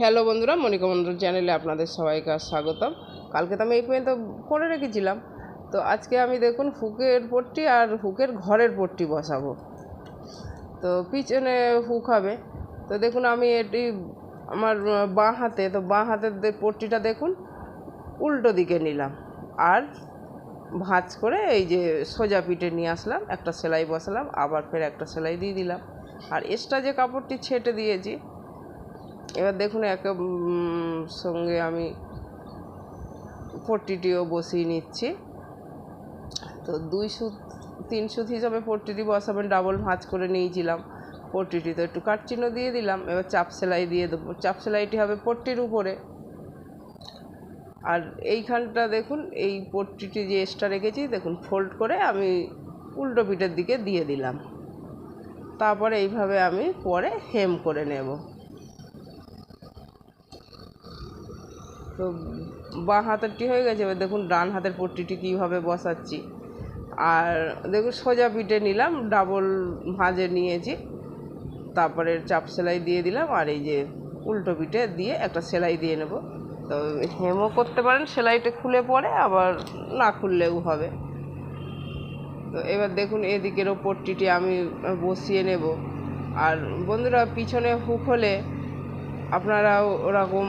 Hello বন্ধুরা মনিকা বন্ধুর চ্যানেলে আপনাদের সবাইকে স্বাগতম। কালকে তো আমি এই পর্যন্ত করে রেখেছিলাম। তো আজকে আমি দেখুন হুকের পট্টি আর হুকের ঘরের পট্টি বসাবো। তো পিছনে হুক হবে। তো দেখুন আমি এটি আমার বাঁ হাতে, তো বাঁ হাতের পট্টিটা দেখুন, উল্টো দিকে নিলাম। আর ভাঁজ করে এই যে সোজা পিঠে নিয়ে আসলাম, একটা সেলাই বসালাম, আবার ফের একটা সেলাই দিয়ে দিলাম। আর এক্সট্রা যে কাপড়টি ছেটে দিয়েছি এবার দেখুন এক সঙ্গে আমি পট্টিটিও বসিয়ে নিচ্ছি। তো দুই সুত, তিন সুত হিসাবে পট্টিটি বসাবেন ডাবল ভাঁজ করে নিয়েছিলাম পট্টিটি তো একটু কাটচিহ্ন দিয়ে দিলাম, এবার চাপ সেলাই দিয়ে দেবো। চাপ সেলাইটি হবে পট্টির উপরে। আর এইখানটা দেখুন, এই পট্টিটি যে এক্সট্রা রেখেছি, দেখুন ফোল্ড করে আমি উল্টো পিঠের দিকে দিয়ে দিলাম। তারপরে এইভাবে আমি পরে হেম করে নেব। তো বাঁ হাতেরটি হয়ে গেছে? এবার দেখুন, ডান হাতের পট্টিটি কীভাবে বসাচ্ছি। আর দেখুন, সোজা পিঠে নিলাম ডাবল ভাঁজে নিয়েছি। তারপরে চাপ সেলাই দিয়ে দিলাম, আর এই যে উল্টো পিঠে দিয়ে একটা সেলাই দিয়ে নেব। তো হেমও করতে পারেন, সেলাইটা খুলে পড়ে আবার না খুললেও হবে। তো এবার দেখুন এদিকেরও পট্টিটি আমি বসিয়ে নেব। আর বন্ধুরা, পিছনে হুক হলে আপনারা ওরকম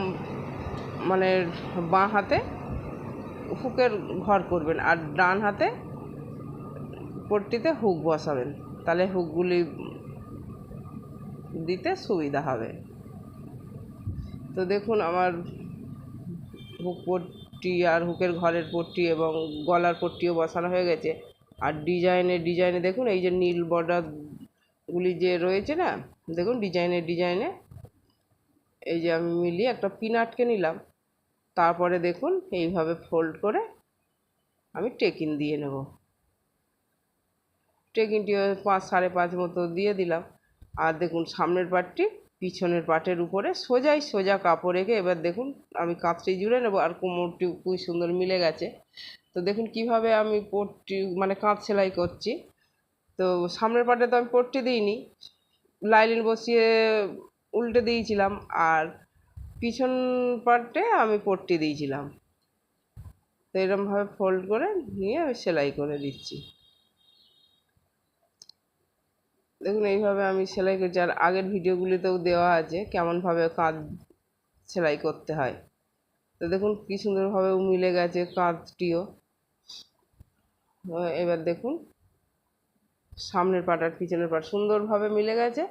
মানে বাঁ হাতে হুকের ঘর করবেন আর ডান হাতে পট্টিতে হুক বসাবেন। তাহলে হুকগুলি দিতে সুবিধা হবে। তো দেখুন আমার হুক পট্টি আর হুকের ঘরের পট্টি এবং গলার পট্টিও বসানো হয়ে গেছে। আর ডিজাইনে ডিজাইনে দেখুন, এই যে নীল বর্ডারগুলি যে রয়েছে না, দেখুন ডিজাইনে ডিজাইনে, এই যে আমি মিলিয়ে একটা পিন আটকে নিলাম। তারপরে দেখুন এইভাবে ফোল্ড করে আমি টেকিন দিয়ে নেব। টেকিনটি পাঁচ, সাড়ে পাঁচ মতো দিয়ে দিলাম। আর দেখুন সামনের পাটটি পিছনের পাটের উপরে সোজাই সোজা কাপড় রেখে এবার দেখুন আমি কাঁচটি জুড়ে নেব আর কোমরটি খুবই সুন্দর মিলে গেছে। তো দেখুন কীভাবে আমি পট্টি মানে কাঁচ সেলাই করছি। তো সামনের পাটে তো আমি পট্টি দিইনি, লাইলিন বসিয়ে উল্টে দিয়েছিলাম আর পিছন পার্টে আমি পট্টি দিয়েছিলাম। তো এরকমভাবে ফোল্ড করে নিয়ে আমি সেলাই করে দিচ্ছি। দেখুন, এইভাবে আমি সেলাই করছি। আর আগের ভিডিওগুলিতেও দেওয়া আছে কেমনভাবে কাঁধ সেলাই করতে হয়। তো দেখুন, কী সুন্দরভাবে মিলে গেছে কাঁধটিও। এবার দেখুন, সামনের পাট আর পিছনের পাট সুন্দরভাবে মিলে গেছে।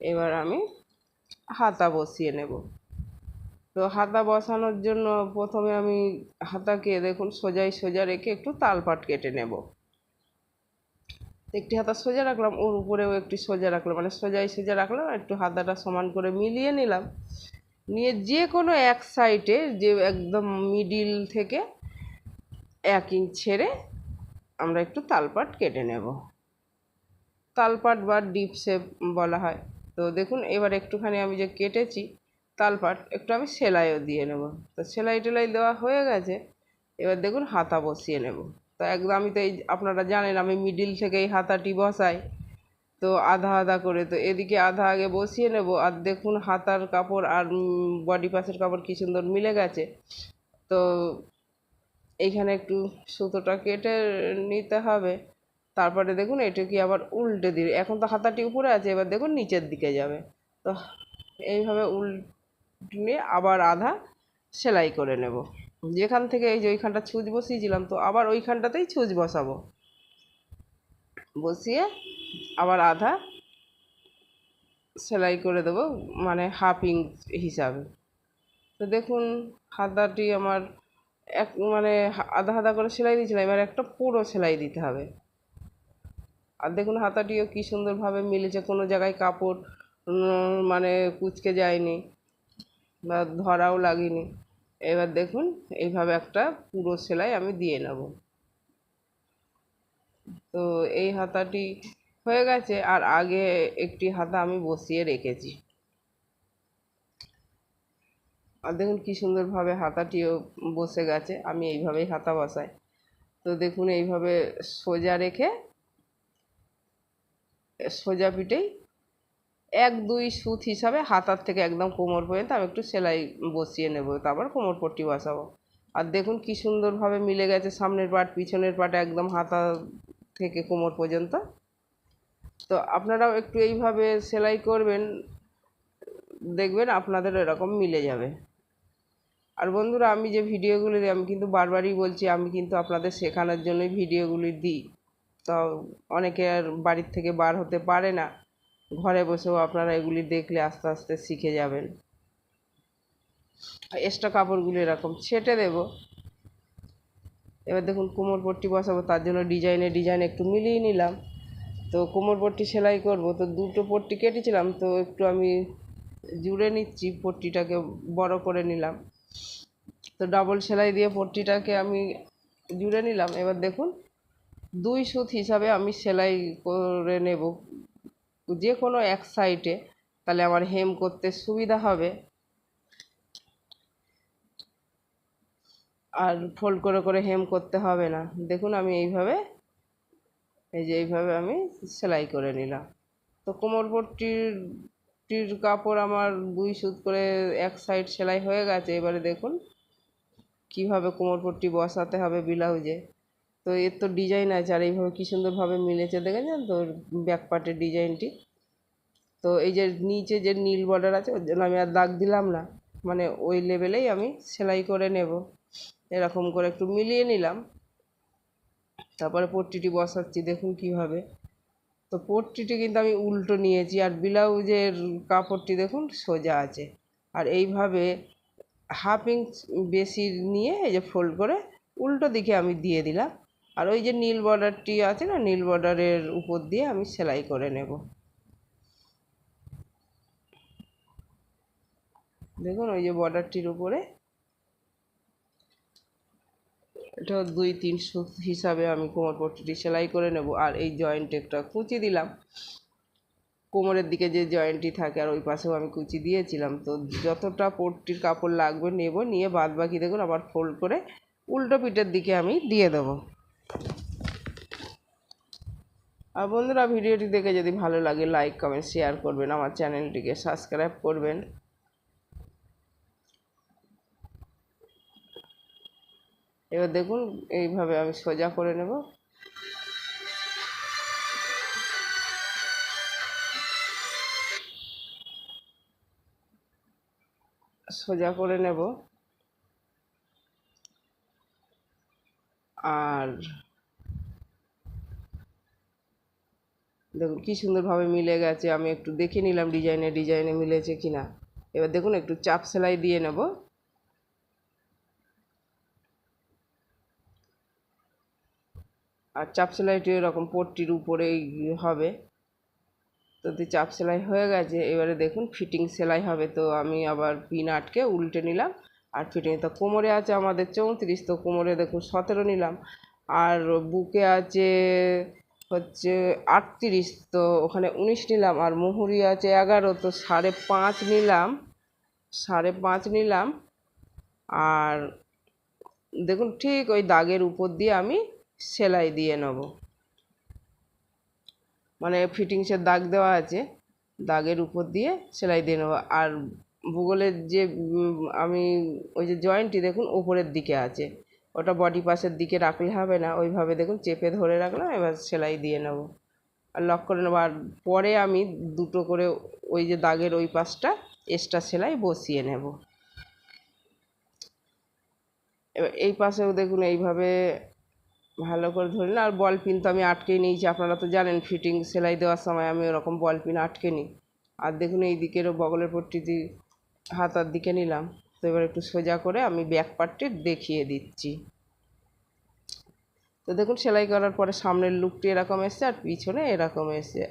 এবার আমি হাতা বসিয়ে নেব। তো হাতা বসানোর জন্য প্রথমে আমি হাতাকে দেখুন সোজাই সোজা রেখে একটু তালপাট কেটে নেব। একটি হাতা সোজা রাখলাম, ওর উপরেও একটি সোজা রাখলাম মানে সোজাই সোজা রাখলাম, একটু হাতাটা সমান করে মিলিয়ে নিলাম। নিয়ে যে কোনো এক সাইডে যে একদম মিডিল থেকে এক ইঞ্চ ছেড়ে আমরা একটু তালপাট কেটে নেব। তালপাট বা ডিপ শেপ বলা হয়। তো দেখুন, এবার একটুখানি আমি যে কেটেছি তালপাট একটু আমি সেলাইও দিয়ে নেব। তো সেলাই টেলাই দেওয়া হয়ে গেছে, এবার দেখুন হাতা বসিয়ে নেব। তো একদম আমি তো এই, আপনারা জানেন আমি মিডিল থেকে এই হাতাটি বসাই, তো আধা আধা করে, তো এদিকে আধা আগে বসিয়ে নেব, আর দেখুন হাতার কাপড় আর বডি পাশের কাপড় কি সুন্দর মিলে গেছে। তো এইখানে একটু সুতোটা কেটে নিতে হবে, তারপরে দেখুন এটা কি আবার উল্টে দিবে এখন তো হাতাটি উপরে আছে, এবার দেখুন নিচের দিকে যাবে। তো এইভাবে উল্টে নিয়ে আবার আধা সেলাই করে নেব। যেখান থেকে এই যে ওইখানটা ছুঁচ বসিয়েছিলাম, তো আবার ওইখানটাতেই ছুঁচ বসাবো। বসিয়ে আবার আধা সেলাই করে দেবো মানে হাফ ইঞ্চ হিসাবে। তো দেখুন, হাতাটি আমার এক মানে আধা আধা করে সেলাই দিয়েছিলাম, এবার একটা পুরো সেলাই দিতে হবে। আর দেখুন, হাতাটিও কি সুন্দরভাবে মিলেছে, কোনো জায়গায় কাপড় মানে কুচকে যায়নি। বা ধরাও লাগেনি। এবার দেখুন, এইভাবে একটা পুরো সেলাই আমি দিয়ে নেব। তো এই হাতাটি হয়ে গেছে, আর আগে একটি হাতা আমি বসিয়ে রেখেছি। আর দেখুন কি সুন্দরভাবে হাতাটিও বসে গেছে, আমি এইভাবেই হাতা বসাই। তো দেখুন, এইভাবে সোজা রেখে সোজা পিঠেই এক, দুই সুত হিসাবে হাতার থেকে একদম কোমর পর্যন্ত আমি একটু সেলাই বসিয়ে নেব, তারপর কোমর পট্টি বসাবো। আর দেখুন কি সুন্দরভাবে মিলে গেছে সামনের পাট, পিছনের পাট একদম হাতা থেকে কোমর পর্যন্ত। তো আপনারাও একটু এইভাবে সেলাই করবেন, দেখবেন আপনাদের এরকম মিলে যাবে। আর বন্ধুরা, আমি যে ভিডিওগুলি আমি কিন্তু বারবারই বলছি, আমি কিন্তু আপনাদের শেখানোর জন্যই ভিডিওগুলি দিই। তো অনেকে আর বাড়ির থেকে বার হতে পারে না। ঘরে বসেও আপনারা এগুলি দেখলে আস্তে আস্তে শিখে যাবেন। এক্সট্রা কাপড়গুলো এরকম ছেটে দেব। এবার দেখুন, কোমর পট্টি বসাবো, তার জন্য ডিজাইনে ডিজাইন একটু মিলিয়ে নিলাম। তো কোমর পট্টি সেলাই করব, তো দুটো পট্টি কেটেছিলাম, তো একটু আমি জুড়ে নিচ্ছি, পট্টিটাকে বড় করে নিলাম। তো ডাবল সেলাই দিয়ে পট্টিটাকে আমি জুড়ে নিলাম। এবার দেখুন, দুই সুত হিসাবে আমি সেলাই করে নেব। যে কোনো এক সাইডে তাহলে আমার হেম করতে সুবিধা হবে। আর ফোল্ড করে করে হেম করতে হবে না। দেখুন আমি এইভাবে, এই যে এইভাবে আমি সেলাই করে নিলাম। তো কোমর পট্টির, টির কাপড় আমার দুই সুত করে এক সাইড সেলাই হয়ে গেছে। এবারে দেখুন কীভাবে কোমর পট্টি বসাতে হবে ব্লাউজে। তো এর তো ডিজাইন আছে, আর এইভাবে কী সুন্দরভাবে মিলেছে দেখেছেন তো ব্যাক পার্টের ডিজাইনটি তো এই যে নিচে যে নীল বর্ডার আছে, ওর জন্য আমি আর দাগ দিলাম না। মানে ওই লেভেলেই আমি সেলাই করে নেব। এরকম করে একটু মিলিয়ে নিলাম। তারপরে পট্টিটি বসাচ্ছি, দেখুন কীভাবে। তো পট্টিটি কিন্তু আমি উল্টো নিয়েছি, আর ব্লাউজের কাপড়টি দেখুন সোজা আছে। আর এইভাবে হাফ ইঞ্চ বেশি নিয়ে এই যে ফোল্ড করে উল্টো দিকে আমি দিয়ে দিলাম। আর ওই যে নীল বর্ডারটি আছে না, নীল বর্ডারের উপর দিয়ে আমি সেলাই করে নেব। দেখুন, ওই যে বর্ডারটির উপরে। এটা দুই তিন হিসাবে আমি কোমর পট্টিটি সেলাই করে নেব। আর এই জয়েন্ট একটা কুচি দিলাম। কোমরের দিকে যে জয়েন্টটি থাকে, আর ওই পাশেও আমি কুচি দিয়েছিলাম। তো যতটা পট্টির কাপড় লাগবে নেব, নিয়ে বাদ বাকি দেখুন, আবার ফোল্ড করে উল্টো পিঠের দিকে আমি দিয়ে দেবো। আর বন্ধুরা ভিডিওটি দেখে যদি ভালো লাগে লাইক কমেন্ট শেয়ার করবেন, আমার চ্যানেলটিকে সাবস্ক্রাইব করবেন। এবার দেখুন, এইভাবে আমি সোজা করে নেব। সোজা করে নেব। আর দেখুন কি সুন্দরভাবে মিলে গেছে, আমি একটু দেখে নিলাম ডিজাইনে ডিজাইনে মিলেছে কিনা। এবার দেখুন, একটু চাপ সেলাই দিয়ে নেব। আর চাপ সেলাইটি এরকম পট্টির উপরেই হবে। তো চাপ সেলাই হয়ে গেছে, এবারে দেখুন ফিটিং সেলাই হবে। তো আমি আবার পিন আটকে উল্টে নিলাম, আর ফিটিং তো কোমরে আছে আমাদের চৌত্রিশ, তো কোমরে দেখুন সতেরো নিলাম। আর বুকে আছে হচ্ছে আটত্রিশ, তো ওখানে উনিশ নিলাম। আর মুহুরি আছে এগারো, তো সাড়ে পাঁচ নিলাম। সাড়ে পাঁচ নিলাম। আর দেখুন, ঠিক ওই দাগের উপর দিয়ে আমি সেলাই দিয়ে নেব। মানে ফিটিংসের দাগ দেওয়া আছে, দাগের উপর দিয়ে সেলাই দিয়ে নেব। আর ভূগোলের যে আমি ওই যে জয়েন্টটি দেখুন, ওপরের দিকে আছে। ওটা বডি পাশের দিকে রাখলে হবে না, ওইভাবে দেখুন চেপে ধরে রাখলাম, এবার সেলাই দিয়ে নেব। আর লক করে নেব, আর পরে আমি দুটো করে ওই যে দাগের ওই পাশটা এক্সট্রা সেলাই বসিয়ে নেব। এবার এই পাশেও দেখুন এইভাবে ভালো করে ধরে না আর বল পিন তো আমি আটকেই নিয়েছি, আপনারা তো জানেন ফিটিং সেলাই দেওয়ার সময় আমি ওরকম বল পিন আটকে নিই আর দেখুন এই দিকেরও বগলের পট্টিটি হাতার দিকে নিলাম। তো এবার একটু সোজা করে আমি ব্যাক পার্টটি দেখিয়ে দিচ্ছি। তো দেখুন, সেলাই করার পরে সামনের লুকটি এরকম এসছে আর পিছনে এরকম এসছে।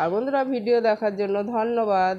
আর বন্ধুরা ভিডিও দেখার জন্য ধন্যবাদ।